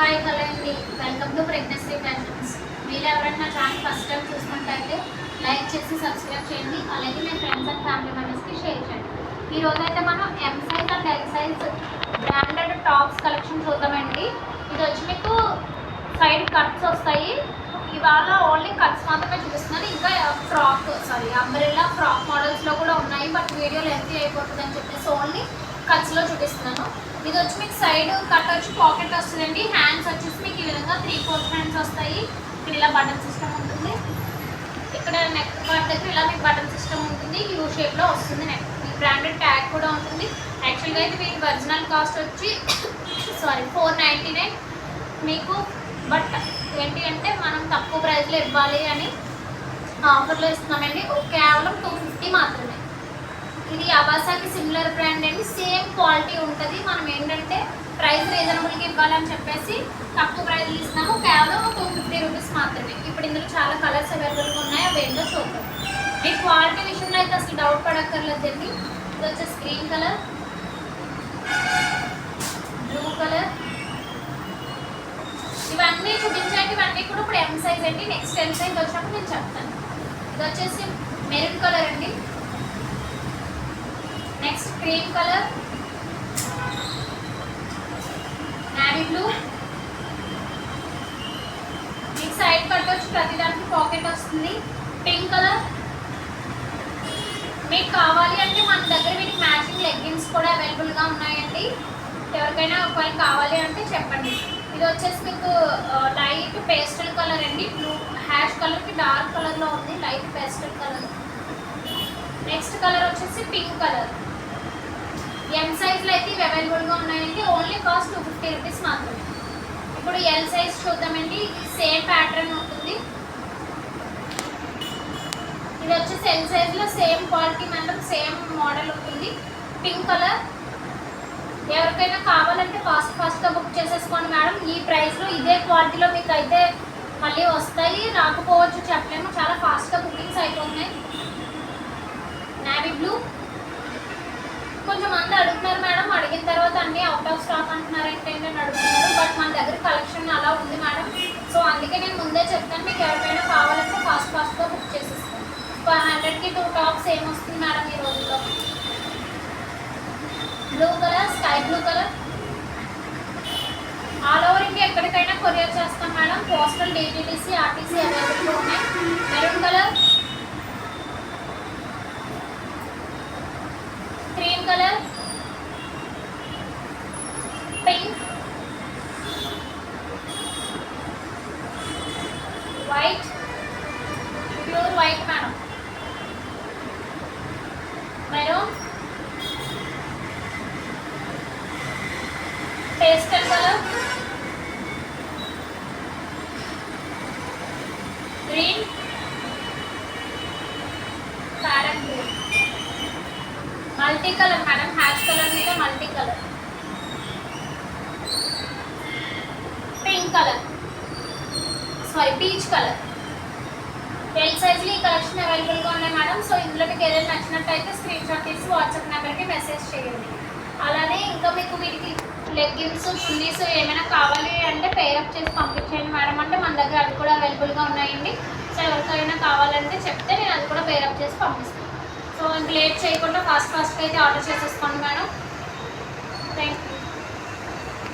Hi hello అండి. Welcome to pregnancy fashions మీరు ఎవరైనా ఛానల్ ఫస్ట్ టైం చూసుకుంటే లైక్ చేసి సబ్స్క్రైబ్ చేయండి. అలాగే మీ ఫ్రెండ్స్ అండ్ ఫ్యామిలీ మెంబర్స్కి షేర్ చేయండి. ఈరోజు అయితే మనం M size and L size branded tops collection చూద్దామండి. ఇది వచ్చి మీకు సైడ్ కట్స్ వస్తాయి. ఇవాళ ఓన్లీ కట్స్ మాత్రమే చూపిస్తున్నాను. ఇంకా ఫ్రాక్ సారీ అంబ్రెల్లా ఫ్రాక్ మోడల్స్లో కూడా ఉన్నాయి. బట్ వీడియో లెంత్ అయిపోతుంది అని చెప్పేసి ఓన్లీ కట్స్లో చూపిస్తున్నాను. ఇది వచ్చి మీకు సైడ్ కట్ వచ్చి పాకెట్ వస్తుందండి. హ్యాండ్స్ వచ్చేసి మీకు ఈ విధంగా త్రీ ఫోర్ హ్యాండ్స్ వస్తాయి. ఇక్కడ ఇలా బటన్ సిస్టమ్ ఉంటుంది. ఇక్కడ నెక్ పార్ట్ దగ్గర ఇలా మీకు బటన్ సిస్టమ్ ఉంటుంది. యూ షేప్లో వస్తుంది నెక్ మీ బ్రాండెడ్ ట్యాగ్ కూడా ఉంటుంది. యాక్చువల్గా అయితే మీకు ఒరిజినల్ కాస్ట్ వచ్చి సారీ ఫోర్ నైంటీ నైన్ మీకు బట్ ఏంటి అంటే మనం తక్కువ ప్రైస్లో ఇవ్వాలి అని ఆఫర్లో ఇస్తున్నామండి. కేవలం టూ ఫిఫ్టీ మాత్రమే. ఇది అబాసాకి సిమిలర్ బ్రాండ్ అండి. సేమ్ క్వాలిటీ ఉంటుంది. మనం ఏంటంటే ప్రైస్ రీజనబుల్గా ఇవ్వాలని చెప్పేసి తక్కువ ప్రైస్ ఇస్తున్నాము. కేవలం టూ ఫిఫ్టీ రూపీస్ మాత్రమే. ఇప్పుడు ఇందులో చాలా కలర్స్ అవైలబుల్గా ఉన్నాయి. అవి ఏంటో చూద్దాం. మీ క్వాలిటీ విషయంలో అయితే అసలు డౌట్ పడక్కర్లేదండి. ఇది వచ్చేసి గ్రీన్ కలర్ బ్లూ కలర్ ఇవన్నీ చూపించండి ఇవన్నీ కూడా ఇప్పుడు ఎం సైజ్ అండి. నెక్స్ట్ ఎం సైజ్ వచ్చినప్పుడు నేను చెప్తాను. ఇది వచ్చేసి మెరూన్ కలర్ అండి గ్రీన్ కలర్ నావీ బ్లూ మీకు సైడ్ కట్ ప్రతి దానికి పాకెట్ వస్తుంది. పింక్ కలర్ మీకు కావాలి అంటే మన దగ్గర వీటికి మ్యాచింగ్ లెగ్గిన్స్ కూడా అవైలబుల్గా ఉన్నాయండి. ఎవరికైనా ఒకవేళ కావాలి అంటే చెప్పండి. ఇది వచ్చేసి మీకు లైట్ పేస్టల్ కలర్ అండి. బ్లూ హ్యాష్ కలర్కి డార్క్ కలర్లో ఉంది light pastel colour next colour వచ్చేసి పింక్ కలర్ ఎం సైజ్లో అయితే ఇవి అవైలబుల్గా ఉన్నాయండి. Only cost two fifty rupees మాత్రమే. ఇప్పుడు ఎల్ సైజ్ చూద్దామండి. సేమ్ ప్యాటర్న్ ఉంటుంది. ఇది వచ్చేసి ఎల్ సైజ్లో same quality madam same model ఉంటుంది. పింక్ కలర్ ఎవరికైనా కావాలంటే ఫాస్ట్ ఫాస్ట్గా బుక్ చేసేసుకోండి మేడం. ఈ ప్రైస్లో ఇదే క్వాలిటీలో మీకు అయితే మళ్ళీ వస్తాయి. రాకపోవచ్చు చెప్పలేము. చాలా ఫాస్ట్గా బుకింగ్స్ అయిపోతున్నాయి నావీ బ్లూ కొంచెం మంది అడుగుతున్నారు మేడం అడిగిన తర్వాత అన్నీ అవుట్ ఆఫ్ స్టాక్ అంటున్నారు ఏంటంటే నడుపుతున్నారు? బట్ మన దగ్గర కలెక్షన్ అలా ఉంది మేడం సో అందుకే నేను ముందే చెప్తాను మీకు ఎవరికైనా కావాలంటే ఫాస్ట్ ఫాస్ట్గా బుక్ చేసేస్తాను ఫైవ్ హండ్రెడ్కి టూ టాప్స్ ఏమొస్తుంది మేడం ఈ రోజుల్లో? Blue colour sky blue colour all over India ఎక్కడికైనా కొరియర్ చేస్తాం మేడం పోస్టల్ డీటీడీసీ ఆర్టీసీ అవైలబుల్గా ఉన్నాయి. Maroon colour cream colour pink white pure white madam maroon pastel colour green parrot green multi colour madam ash colour మీద multi colour pink colour sari peach colour L సైజ్లో ఈ collection అవైలబుల్గా ఉన్నాయి madam so ఇందులో మీకు ఏదైనా నచ్చినట్టయితే screen shot తీసి వాట్సాప్ నెంబర్కి మెసేజ్ చేయండి. అలానే ఇంకా మీకు వీటికి లెగ్గిన్స్ చున్నీస్ ఏమైనా కావాలి అంటే పేరప్ చేసి పంపించేయండి మేడం అంటే మన దగ్గర అవి కూడా అవైలబుల్గా ఉన్నాయండి. సో ఎవరికైనా కావాలంటే చెప్తే నేను అది కూడా పేరప్ చేసి పంపిస్తాను. కొంచెం లేట్ చేయకుండా ఫాస్ట్ ఫాస్ట్గా అయితే ఆర్డర్ చేసేసుకోండి మేడం. Thank you